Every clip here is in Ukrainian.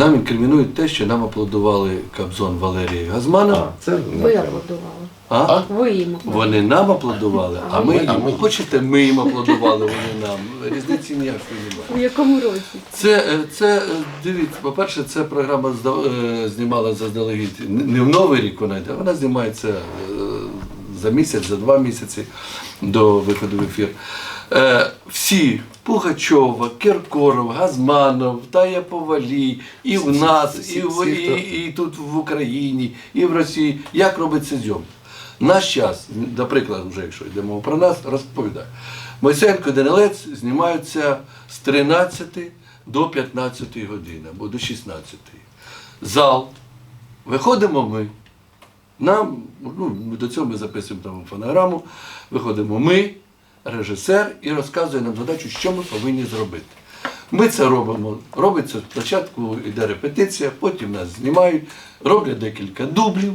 нам інкримінують те, що нам аплодували Кобзон Валерій Газманов. А, це не Ви треба. аплодували. А? Ви їм аплодували. Вони нам аплодували, а ми А їм. ми їм. Хочете, ми їм аплодували, вони нам. Різниці ніякої немає. У якому році? Це, е, це е, дивіться, по-перше, це програма зда- е, знімала заздалегідь не в Новий рік вона йде, вона знімається е, за місяць, за два місяці до виходу в ефір. Е, Всі Пугачова, Кіркоров, Газманов, Тая Повалій, і в нас, і, в, і, і тут в Україні, і в Росії. Як робиться зйом? Наш час, наприклад, вже якщо йдемо про нас, розповідаю. Мойсенко Данилець знімаються з 13 до 15 години або до 16. Зал. Виходимо ми. Нам, ну, до цього ми записуємо там фонограму, виходимо ми, режисер, і розказує нам задачу, що ми повинні зробити. Ми це робимо. Робиться спочатку йде репетиція, потім нас знімають, роблять декілька дублів.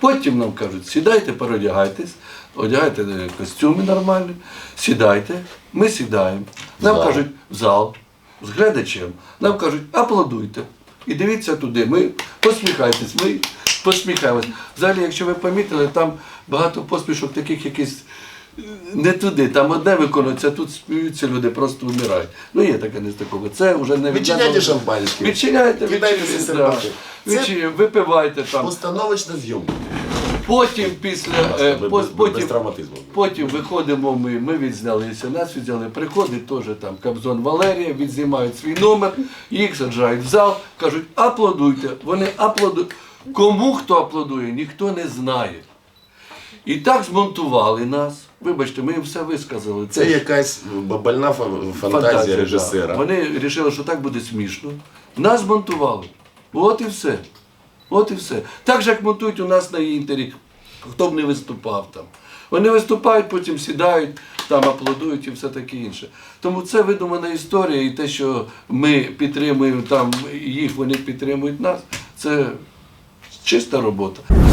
Потім нам кажуть, сідайте, переодягайтесь, одягайте е, костюми нормальні, сідайте, ми сідаємо. Нам Зал. кажуть, в зал з глядачем. Нам кажуть, аплодуйте. І дивіться туди. Ми посміхайтесь, ми посміхаємось. Взагалі, якщо ви помітили, там багато посмішок таких якісь е, не туди. Там одне виконується, а тут сміються люди, просто вмирають. Ну є таке не з такого. Це вже не від Відчиняйте шампанське. Відчиняйте, Кидайте відчиняйте, да. сербати. Це- Відчиняйте, випивайте там. Постановочна зйомка. Потім після е, Без- потім, травматизму. потім виходимо ми, ми відзнялися, нас відзняли, приходить теж там Кобзон Валерія, відзнімають свій номер, їх саджають в зал, кажуть, аплодуйте. Вони аплодують. Кому хто аплодує, ніхто не знає. І так змонтували нас. Вибачте, ми їм все висказали. Це якась больна фа- фантазія да. режисера. Вони вирішили, що так буде смішно. Нас монтували. От і все. От і все. Так же, як монтують у нас на інтері, хто б не виступав там. Вони виступають, потім сідають, там аплодують і все таке інше. Тому це видумана історія, і те, що ми підтримуємо там їх, вони підтримують нас, це чиста робота.